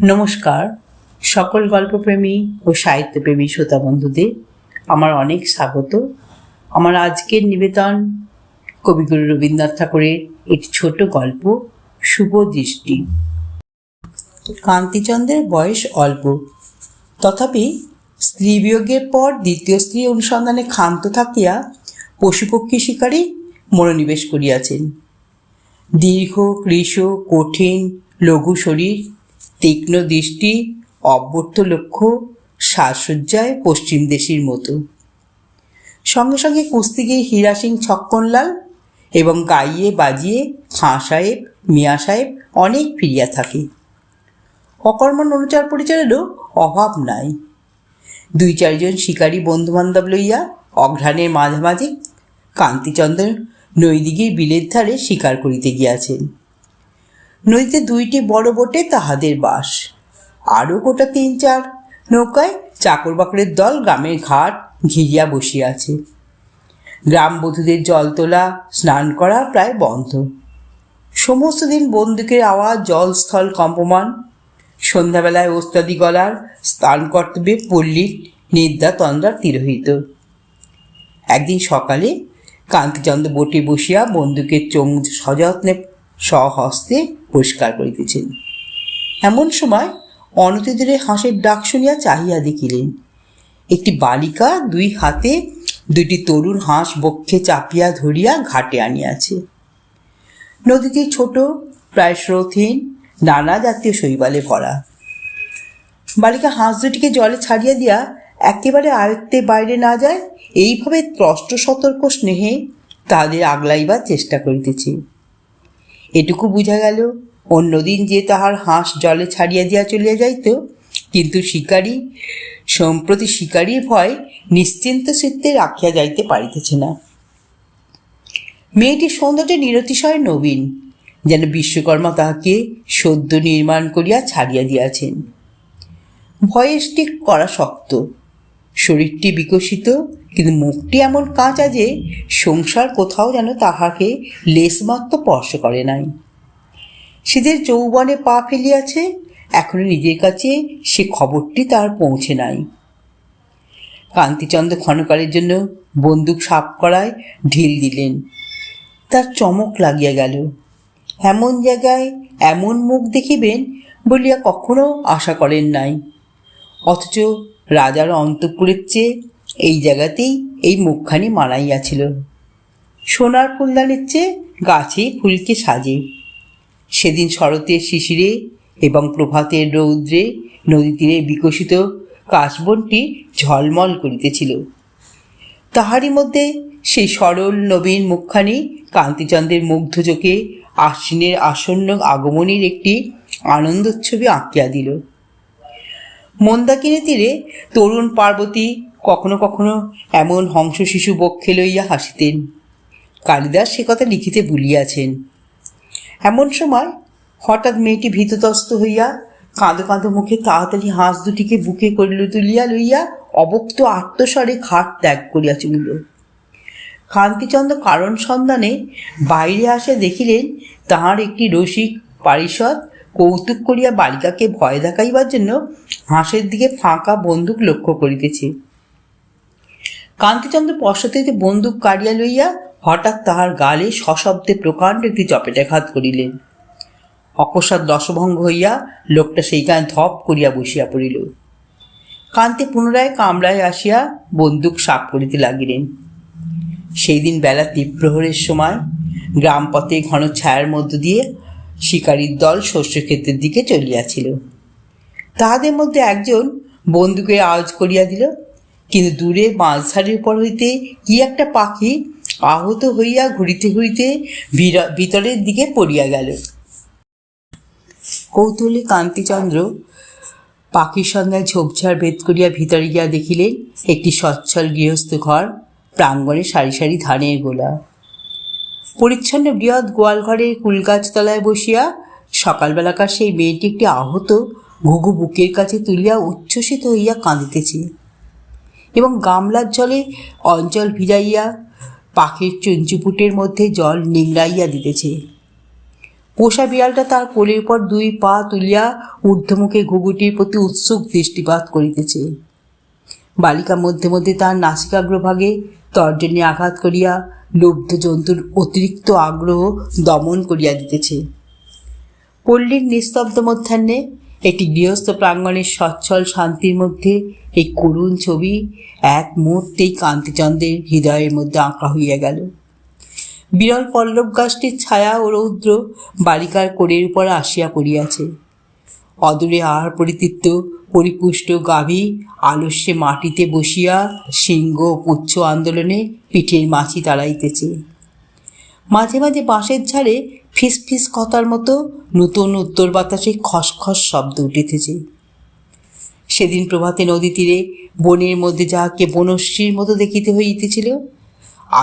নমস্কার। সকল গল্পপ্রেমী ও সাহিত্যপ্রেমী শ্রোতা বন্ধুদের আমার অনেক স্বাগত। আমার আজকের নিবেদন কবিগুরু রবীন্দ্রনাথ ঠাকুরের একটি ছোট গল্প, শুভ দৃষ্টি। কান্তিচন্দ্রের বয়স অল্প। তথাপি স্ত্রী বিয়োগের পর দ্বিতীয় স্ত্রী অনুসন্ধানে ক্ষান্ত থাকিয়া পশুপক্ষী শিকারে মনোনিবেশ করিয়াছেন। দীর্ঘ কৃশ কঠিন, লঘু শরীর তীক্ষ্ণ দৃষ্টি, অব্যর্থ লক্ষ্য, সাজসজ্জায় পশ্চিম দেশির মতো। সঙ্গে সঙ্গে কুস্তিগির হীরা সিং ছক্কনলাল এবং গাইয়ে বাজিয়ে খাঁ সাহেব, মিয়া সাহেব অনেক ফিরিয়া থাকে। অকর্মণ অনুচার পরিচারেরও অভাব নাই। দুই চারজন শিকারী বন্ধুবান্ধব লইয়া অঘ্রাণের মাঝামাঝি কান্তিচন্দ্র নৈদিগির বিলের ধারে শিকার করিতে গিয়াছেন। নদীতে দুইটি বড় বোটে তাহাদের বাস। আরও গোটা তিন চার নৌকায় চাকর বাকরের দল গ্রামের ঘাট ঘিরিয়া বসিয়াছে। গ্রাম বধূদের জল তোলা, স্নান করা প্রায় বন্ধ। সমস্ত দিন বন্দুকের আওয়াজ জলস্থল কম্পমান। সন্ধ্যাবেলায় ওস্তাদি গলার স্নান কর্তব্যে পল্লীর নিদ্রা তন্দ্রা তিরোহিত। একদিন সকালে কান্তিচন্দ্র বোটে বসিয়া বন্দুকের চোঙ সযত্নে স্বহস্তে পরিষ্কার করিতেছেন এমন সময় অনতিদূরে হাঁসের ডাক শুনিয়া চাহিয়া দেখিলেন, একটি বালিকা দুই হাতে দুইটি তরুণ হাঁস বক্ষে চাপিয়া ধরিয়া ঘাটে আনিয়াছে। নদীটি ছোট, প্রায় স্রোতহীন নানা জাতীয় শৈবালে ভরা। বালিকা হাঁস দুটিকে জলে ছাড়িয়া দিয়া একেবারে আয়ত্তে বাইরে না যায়, এইভাবে ত্রষ্ট সতর্ক স্নেহে তাদের আগলাইবার চেষ্টা করিতেছে। এটুকু বুঝা গেল, অন্যদিন যে তাহার হাঁস জলে ছাড়িয়া দিয়া চলিয়া যাইত, কিন্তু শিকারী, সম্প্রতি শিকারীর ভয় নিশ্চিন্ত চিত্তে রাখিয়া যাইতে পারিতেছে না। মেয়েটির সৌন্দর্য নিরতিশয় নবীন, যেন বিশ্বকর্মা তাহাকে সদ্য নির্মাণ করিয়া ছাড়িয়া দিয়াছেন। ভয়েসটি করা শক্ত। শরীরটি বিকশিত, কিন্তু মুখটি এমন কাঁচা যে সংসার কোথাও যেন তাহাকে লেশমাত্র স্পর্শ করে নাই। সে যে যৌবনে পা ফেলিয়াছে এখনও নিজের কাছে সে খবরটি তার পৌঁছে নাই। কান্তিচন্দ্র ক্ষণকালের জন্য বন্দুক সাপ করায় ঢিল দিলেন। তার চমক লাগিয়া গেল। এমন জায়গায় এমন মুখ দেখিবেন বলিয়া কখনো আশা করেন নাই। অথচ রাজার অন্তঃপুরের চেয়ে এই জায়গাতেই এই মুখখানি মানাইয়াছিল সোনার ফুলদানির চেয়ে গাছে ফুলকে সাজে। সেদিন শরতের শিশিরে এবং প্রভাতের রৌদ্রে নদী তীরে বিকশিত কাশবনটি ঝলমল করিতেছিল। তাহারই মধ্যে সেই সরল নবীন মুখখানি কান্তিচন্দ্রের মুগ্ধ চোখে আশ্বিনের আসন্ন আগমনের একটি আনন্দোচ্ছবি আঁকিয়া দিল। মন্দাকিনী তীরে তরুণ পার্বতী কখনো কখনো এমন হংস শিশু বক্ষে লইয়া হাসিতেন। কালিদাস সে কথা লিখিতে ভুলিয়াছেন। এমন সময় হঠাৎ মেয়েটি ভীততস্ত হইয়া কাঁদো কাঁদো মুখে তাড়াতাড়ি হাঁস দুটিকে বুকে করিল, তুলিয়া লইয়া অবক্ত আত্মস্বরে খাট ত্যাগ করিয়া চলিল। কান্তিচন্দ্র কারণ সন্ধানে বাইরে আসে দেখিলেন তাহার একটি রসিক পারিষদ কৌতুক করিয়া বালিকাকে ভয় দেখাইবার জন্য হাঁসের দিকে ফাঁকা বন্দুক লক্ষ্য করিতেছে। কান্তিচন্দ্র পশ্চাতে বন্দুক কাড়িয়া লইয়া হঠাৎ তাহার গালে সশব্দে প্রকাণ্ড একটি চপেটাঘাত করিলেন। অকস্মাৎ দশভঙ্গ হইয়া লোকটা সেইখানে ধপ করিয়া বসিয়া পড়িল। কান্তি পুনরায় কামরায় আসিয়া বন্দুক সাপ করিতে লাগিলেন। সেই দিন বেলা তীব্রহরের সময় গ্রাম পথে ঘন ছায়ার মধ্য দিয়ে শিকারীর দল শস্যক্ষেত্রের দিকে চলিয়াছিল। তাহাদের মধ্যে একজন বন্দুকের আওয়াজ করিয়া দিল, কিন্তু দূরে বাঁশঝাড়ের উপর হইতে কি একটা পাখি আহত হইয়া ঘুরিতে ঘুরিতে ভিতরের দিকে পড়িয়া গেল। কৌতূহলে কান্তিচন্দ্র পাখির সন্ধ্যায় ঝোপঝাড় ভেদ করিয়া ভিতরে গিয়া দেখিলেন, একটি সচ্ছল গৃহস্থ ঘর, প্রাঙ্গণে সারি সারি ধানের গোলা। পরিচ্ছন্ন বৃহৎ গোয়াল ঘরে কুলগাছ বসিয়া সকালবেলাকার সেই মেয়েটি একটি আহত ঘুঘু বুকের কাছে তুলিয়া উচ্ছ্বসিত হইয়া কাঁদিতেছে এবং গামলার জলে অঞ্চল ভিজাইয়া পাখির চঞ্চুপুটের মধ্যে জল নিংড়াইয়া দিতেছে। পোষা বিড়ালটা তার কোলের উপর দুই পা তুলিয়া ঊর্ধ্বমুখে ঘুঘুটির প্রতি উৎসুক দৃষ্টিপাত করিতেছে। বালিকা মধ্যে মধ্যে তার নাসিকাগ্রভাগে তর্জনী আঘাত করিয়া লুব্ধ জন্তুর অতিরিক্ত আগ্রহ দমন করিয়া দিতেছে। পল্লীর নিস্তব্ধ মধ্যাহ্নে একটি গৃহস্থ প্রাঙ্গণের সচ্ছল শান্তির মধ্যে এই করুণ ছবি এক মুহূর্তেই কান্তিচন্দ্রের হৃদয়ের মধ্যে আঁকা হইয়া গেল। বিরল পল্লব গাছটির ছায়া ও রৌদ্র বালিকার কোরের উপর আসিয়া পড়িয়াছে। অদূরে আহার পরিতৃপ্ত পরিপুষ্ট গাভী আলস্যে মাটিতে বসিয়া সিংহ পুচ্ছ আন্দোলনে পিঠের মাছি তাড়াইতেছে। মাঝে মাঝে বাঁশের ঝাড়ে ফিস ফিস কথার মতো নূতন উত্তর বাতাসে খসখস শব্দ উঠিতেছে সেদিন প্রভাতে নদী তীরে বনের মধ্যে যাহাকে বনশ্রীর মতো দেখিতে হইতেছিল,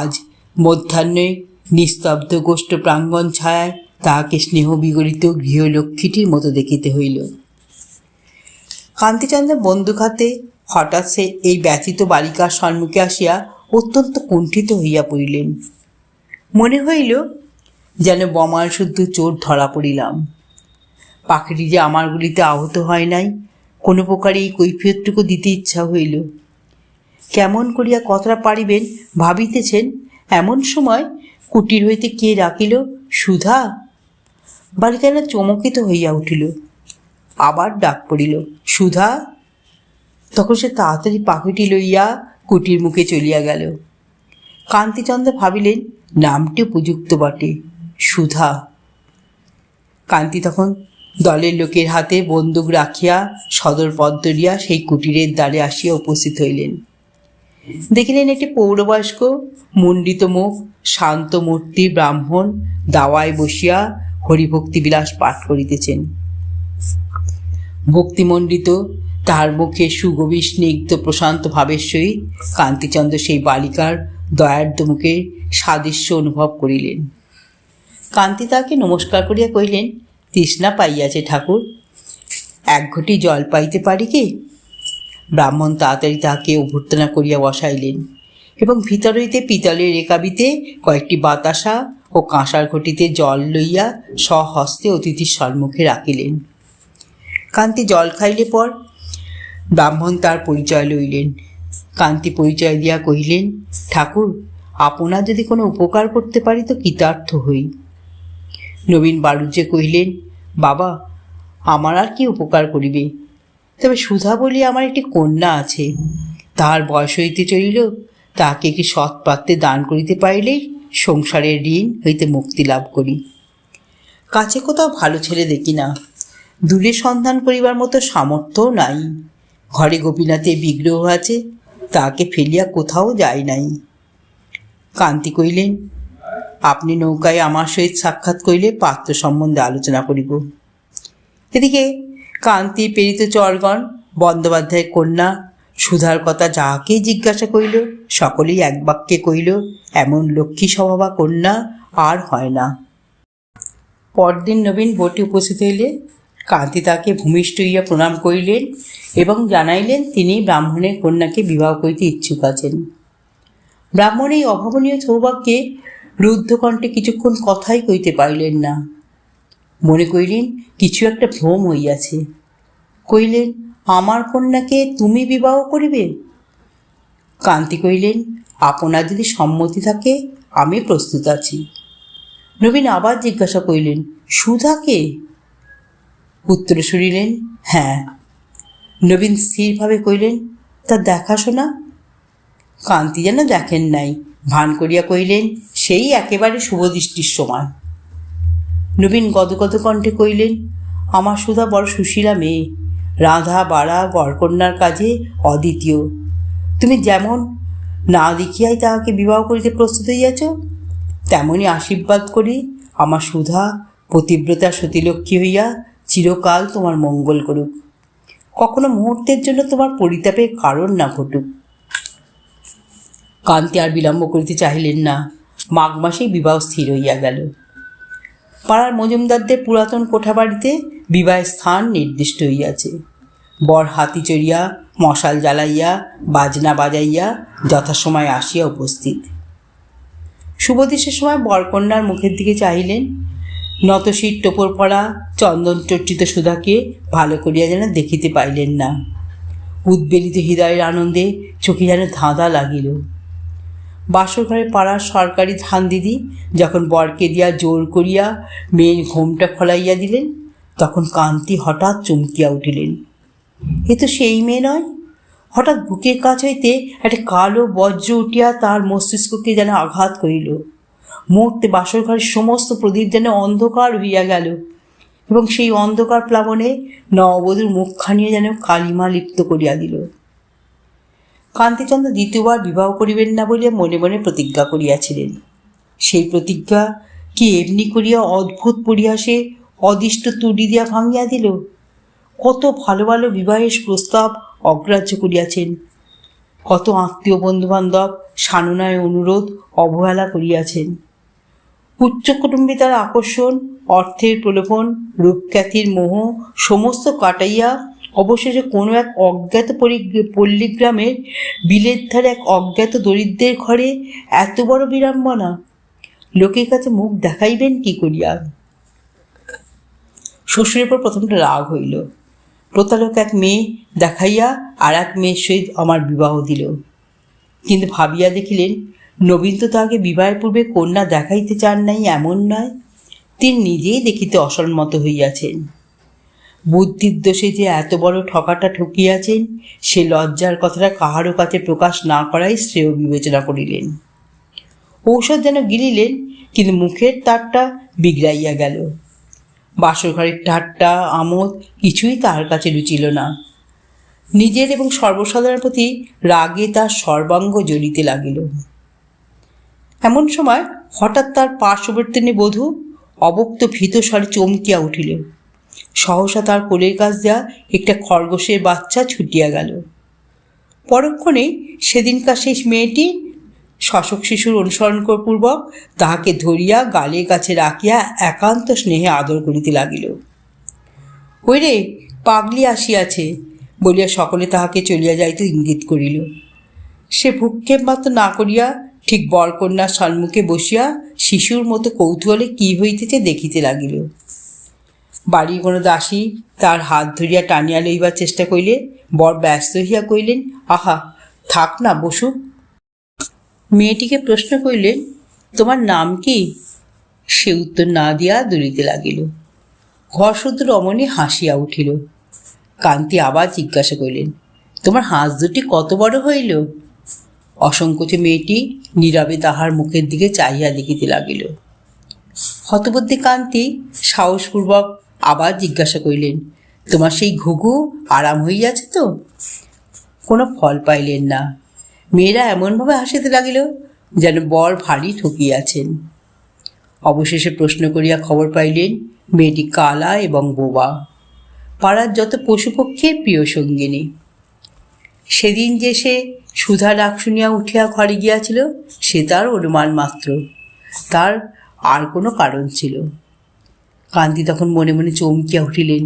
আজ মধ্যাহ্নে নিস্তব্ধ গোষ্ঠ প্রাঙ্গণ ছায়ায় তাহাকে স্নেহ বিগলিত গৃহলক্ষ্মীটির মতো দেখিতে হইল। কান্তিচন্দ্র বন্দুক হাতে হঠাৎ সে এই ব্যথিত বালিকার সম্মুখে আসিয়া অত্যন্ত কুণ্ঠিত হইয়া পড়িলেন। মনে হইল যেন বমাল শুদ্ধ চোর ধরা পড়িলাম। পাখিটি যে আমার গুলিতে আহত হয় নাই, কোনো প্রকারে এই কৈফিয়তটুকু দিতে ইচ্ছা হইল। কেমন করিয়া কথাটা পারিবেন ভাবিতেছেন, এমন সময় কুটির হইতে কে ডাকিল, সুধা? বালিকা না চমকিত হইয়া উঠিল। আবার ডাক পড়িল, সুধা! তখন সে তাড়াতাড়ি পাখিটি লইয়া কুটির মুখে চলিয়া গেল। কান্তিচন্দ্র ভাবিলেন, নামটি উপযুক্ত বটে, সুধা! কান্তি তখন দলের লোকের হাতে বন্দুক রাখিয়া সদর পথ ধরিয়া সেই কুটিরের দ্বারে আসিয়া উপস্থিত হইলেন। দেখিলেন একটি পৌরবয়স্ক, মুণ্ডিত মুখ, শান্ত মূর্তি, ব্রাহ্মণ, দাওয়ায় বসিয়া হরিভক্তি বিলাস পাঠ করিতেছেন। ভক্তিমণ্ডিত তাহার মুখে সুগভীর স্নিগ্ধ প্রশান্ত ভাবের সহিত কান্তিচন্দ্র সেই বালিকার দয়ার্দ মুখে সাদৃশ্য অনুভব করিলেন। কান্তি তাকে নমস্কার করিয়া কহিলেন, তৃষ্ণা পাইয়াছে ঠাকুর, এক ঘটি জল পাইতে পারি কি? ব্রাহ্মণ তাড়াতাড়ি তাহাকে অভ্যর্থনা করিয়া বসাইলেন এবং ভিতর হইতে পিতলের রেকাবিতে কয়েকটি বাতাসা ও কাঁসার ঘটিতে জল লইয়া স্বহস্তে অতিথির সম্মুখে রাখিলেন। কান্তি জল খাইলে পর? ব্রাহ্মণ তার পরিচয় লইলেন। কান্তি পরিচয় দিয়া কহিলেন, ঠাকুর, আপনার যদি কোনো উপকার করতে পারি তো কৃতার্থ হই। নবীন বাড়ুজ্যে কহিলেন, বাবা, আমার আর কি উপকার করিবে? তবে সুধা বলি আমার একটি কন্যা আছে। তাহার বয়স হইতে চলিল, তাহাকে কি সৎ পাত্রে দান করিতে পারিলেই সংসারের ঋণ হইতে মুক্তি লাভ করি? কাছে কোথাও ভালো ছেলে দেখি না। দূরে সন্ধান করিবার মতো সামর্থ্যও নাই। ঘরে গোপীনাথে বিগ্রহ আছে তাকে ফেলিয়া কোথাও যায় নাই। কান্তি কইলেন আপনি নৌকায় আমার সহিত সাক্ষাৎ করিলে পাত্র সম্বন্ধে আলোচনা করিব। এদিকে কান্তি, প্রেরিত চরগণ বন্দ্যোপাধ্যায়ের কন্যা সুধার কথা যাহাকেই জিজ্ঞাসা করিল, সকলেই এক বাক্যে কইল এমন লক্ষ্মী স্বভাবা কন্যা আর হয় না। পরদিন নবীন ভোটে উপস্থিত হইলে কান্তি তাকে ভূমিষ্ঠ হইয়া প্রণাম করিলেন এবং জানাইলেন, তিনি ব্রাহ্মণের কন্যাকে বিবাহ করিতে ইচ্ছুক আছেন। ব্রাহ্মণ এই অভাবনীয় সৌভাগ্যে রুদ্ধকণ্ঠে কিছুক্ষণ কথাই কইতে পারিলেন না। মনে করিলেন, কিছু একটা ভ্রম হইয়াছে। কইলেন আমার কন্যাকে তুমি বিবাহ করিবে? কান্তি কইলেন আপনার যদি সম্মতি থাকে, আমি প্রস্তুত আছি। নবীন আবার জিজ্ঞাসা করিলেন সুধাকে উত্তর শুনিলেন হ্যাঁ। নবীন স্থিরভাবে কইলেন তা দেখাশোনা কান্তি যেন দেখেন নাই। ভান করিয়া কইলেন সেই একেবারে শুভদৃষ্টির সময়। নবীন গদগদ কণ্ঠে কইলেন আমার সুধা বড় সুশীলা মেয়ে। রাধা, বাড়া, বরকন্যার কাজে অদ্বিতীয়। তুমি যেমন না দেখিয়াই তাহাকে বিবাহ করিতে প্রস্তুত হইয়াছ তেমনই আশীর্বাদ করি আমার সুধা পতিব্রতা সতীলক্ষ্মী হইয়া চিরকাল তোমার মঙ্গল করুক। কখনো মুহূর্তের জন্য তোমার পরিতাপের কারণ না ঘটুক। কান্তি আর বিলম্ব করিতে চাহিলেন না। মাঘ মাসেই বিবাহ স্থির হইয়া গেল। পাড়ার মজুমদারদের পুরাতন কোঠাবাড়িতে বিবাহের স্থান নির্দিষ্ট হইয়াছে। বর হাতি চড়িয়া, মশাল জ্বালাইয়া, বাজনা বাজাইয়া যথাসময় আসিয়া উপস্থিত। শুভদিশের সময় বরকন্যার মুখের দিকে চাহিলেন। নতশির টোপর পড়া চন্দন চর্চিত সুধাকে ভালো করিয়া যেন দেখিতে পাইলেন না। উদ্বেলিত হৃদয়ের আনন্দে চোখে যেন ধাঁধা লাগিল। বাসর ঘরে পাড়ার সরকারি ধান দিদি যখন বরকে দিয়া জোর করিয়া মেয়ের ঘোমটা খোলাইয়া দিলেন, তখন কান্তি হঠাৎ চমকিয়া উঠিলেন। এ তো সেই মেয়ে নয়। হঠাৎ বুকের কাছ হইতে একটা কালো বজ্র উঠিয়া তার মস্তিষ্ককে যেন আঘাত করিল। মুহূর্তে বাসর ঘরের সমস্ত প্রদীপ যেন অন্ধকার হইয়া গেল। এবং সেই অন্ধকার প্লাবনে নববধূর মুখখানিয়ে যেন কালিমা লিপ্ত করিয়া দিল। কান্তিচন্দ্র দ্বিতীয়বার বিবাহ করিবেন না বলিয়া মনে মনে প্রতিজ্ঞা করিয়াছিলেন। সেই প্রতিজ্ঞা কি এমনি করিয়া অদ্ভুত পরিহাসে অদিষ্ট তুড়ি দিয়া ভাঙিয়া দিল? কত ভালো ভালো বিবাহের প্রস্তাব অগ্রাহ্য করিয়াছেন। কত আত্মীয় বন্ধুবান্ধব সানুনায় অনুরোধ, অবহেলা করিয়াছেন। উচ্চ কুটুম্বিতার আকর্ষণ, অর্থের প্রলোভন, রূপখ্যাতির মোহ, সমস্ত কাটাইয়া অবশেষে কোনো এক অজ্ঞাত পল্লীগ্রামের বিলের ধারে এক অজ্ঞাত দরিদ্রের ঘরে এত বড় বিড়ম্বনা। লোকের কাছে মুখ দেখাইবেন কি করিয়া? শ্বশুরের পর প্রথমটা রাগ হইল। প্রতারক এক মেয়ে দেখাইয়া আর এক মেয়ের সহিত আমার বিবাহ দিল। কিন্তু ভাবিয়া দেখিলেন নবীন তো তাহাকে বিবাহের পূর্বে কন্যা দেখাইতে চান নাই, এমন নয়। তিনি নিজেই দেখিতে অসম্মত হইয়াছেন। বুদ্ধির দোষে যে এত বড় ঠকাটা ঠকিয়াছেন, সে লজ্জার কথাটা কাহারও কাছে প্রকাশ না করাই শ্রেয় বিবেচনা করিলেন। ঔষধ যেন গিলিলেন, কিন্তু মুখের তারটা বিগড়াইয়া গেল। বাসর ঘরের ঠাট্টা, আমোদ কিছুই তাহার কাছে রুচিল না। নিজের এবং সর্বসাধারণের প্রতি রাগে তার সর্বাঙ্গ জ্বলিতে লাগিল। এমন সময় হঠাৎ তার পার্শ্ববর্তিনী বধূ অবক্ত ভীত স্বরে চমকিয়া উঠিল। সহসা তার কোলের কাছ দেয়া একটা খরগোশের বাচ্চা ছুটিয়া গেল। পরক্ষণে সেদিনকার সেই মেয়েটি শাসক শিশুর অনুসরণপূর্বক তাহাকে ধরিয়া গালের কাছে রাখিয়া একান্ত স্নেহে আদর করিতে লাগিল। ওই রে পাগলি আসিয়াছে, বলিয়া সকলে তাহাকে চলিয়া যাইতে ইঙ্গিত করিল। সে ভূক্ষেপ মাত্র না করিয়া ঠিক বরকন্যার সম্মুখে বসিয়া শিশুর মতো কৌতূহলে কি হইতেছে দেখিতে লাগিল। বাড়ির কোনো দাসী তার হাত ধরিয়া টানিয়া লইবার চেষ্টা করিলে বর ব্যস্ত হইয়া কইলেন আহা, থাক না বসুক মেয়েটিকে প্রশ্ন করিলেন তোমার নাম কি? সে উত্তর না দিয়া দুলিতে লাগিল। ঘর শুদ্ধ রমণী হাসিয়া উঠিল। কান্তি আবার জিজ্ঞাসা করিলেন, তোমার হাঁস দুটি কত বড় হইল? অসংকোচে মেয়েটি নীরবে তাহার মুখের দিকে চাহিয়া দেখিতে লাগিল। হতবুদ্ধি কান্তি সাহসপূর্বক আবার জিজ্ঞাসা করিলেন, তোমার সেই ঘুঘু আরাম হইয়াছে তো? কোনো ফল পাইলেন না। মেয়েরা এমনভাবে হাসিতে লাগিল যেন বর ভারী ঠকিয়াছেন। অবশেষে প্রশ্ন করিয়া খবর পাইলেন, মেয়েটি কালা এবং বোবা। পাড়ার যত পশুপক্ষীর প্রিয় সঙ্গিনী। সেদিন যে সে সুধা ডাক শুনিয়া উঠিয়া ঘরে গিয়াছিল, সে তার অনুমান মাত্র। তার আর কোনো কারণ ছিল। কান্তি তখন মনে মনে চমকিয়া উঠিলেন।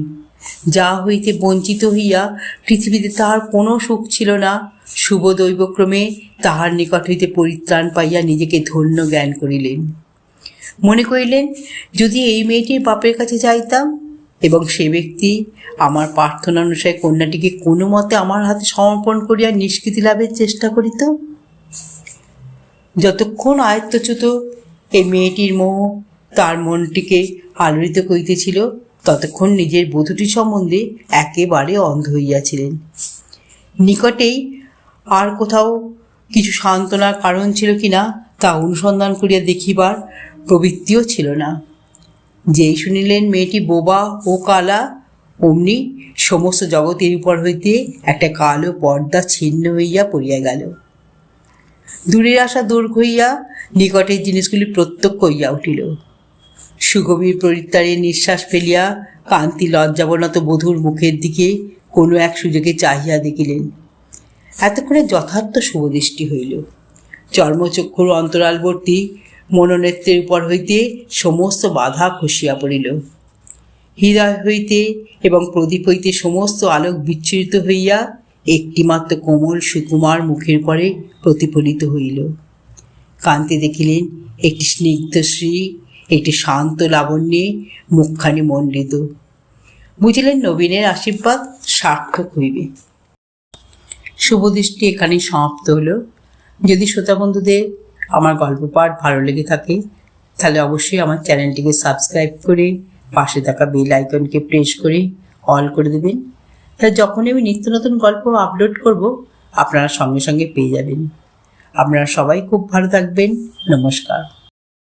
যা হইতে বঞ্চিত হইয়া পৃথিবীতে তাহার কোনো সুখ ছিল না, শুভ দৈবক্রমে তাহার নিকট হইতে পরিত্রাণ পাইয়া নিজেকে ধন্য জ্ঞান করিলেন। মনে করিলেন, যদি এই মেয়েটির বাপের কাছে যাইতাম এবং সে ব্যক্তি আমার প্রার্থনা অনুসারে কন্যাটিকে কোনো মতে আমার হাতে সমর্পণ করিয়া নিষ্কৃতি লাভের চেষ্টা করিত। যতক্ষণ আয়ত্তচ্যুত এই মেয়েটির মোহ তার মনটিকে আলোড়িত করিতেছিল, ততক্ষণ নিজের বধূটি সম্বন্ধে একেবারে অন্ধ হইয়াছিলেন। নিকটেই আর কোথাও কিছু সান্ত্বনার কারণ ছিল কিনা তা অনুসন্ধান করিয়া দেখিবার প্রবৃত্তিও ছিল না। যেই শুনিলেন মেয়েটি বোবা ও কালা, অমনি সমস্ত জগতের উপর হইতে একটা কালো পর্দা ছিন্ন হইয়া পড়িয়া গেল। দূরের আশা দূর হইয়া নিকটের জিনিসগুলি প্রত্যক্ষ হইয়া উঠিল। সুগভীর পরিত্রাণের নিঃশ্বাস ফেলিয়া কান্তি লজ্জাবনত বধূর মুখের দিকে কোনো এক সুযোগে চাহিয়া দেখিলেন। এতক্ষণে যথার্থ শুভদৃষ্টি হইল। চর্মচক্ষুর অন্তরালবর্তী মনোনেত্রের উপর হইতে সমস্ত বাধা খসিয়া পড়িল। হৃদয় হইতে এবং প্রদীপ হইতে সমস্ত আলোক বিচ্ছুরিত হইয়া একটিমাত্র কোমল সুকুমার মুখের পরে প্রতিফলিত হইল। কান্তি দেখিলেন, একটি স্নিগ্ধ শ্রী একটি শান্ত লাবণ্যে মুখখানি মণ্ডিত বুঝিলেন নবীনের আশীর্বাদ সার্থক হইবে। শুভদৃষ্টি এখানে সমাপ্ত হলো। যদি শ্রোতা বন্ধুদের আমার গল্প পাঠ ভালো লেগে থাকে, তাহলে অবশ্যই আমার চ্যানেলটিকে সাবস্ক্রাইব করে পাশে থাকা বেল আইকনকে প্রেস করে অল করে দেবেন। তাহলে যখনই আমি নিত্য নতুন গল্প আপলোড করব, আপনারা সঙ্গে সঙ্গে পেয়ে যাবেন। আপনারা সবাই খুব ভালো থাকবেন। নমস্কার।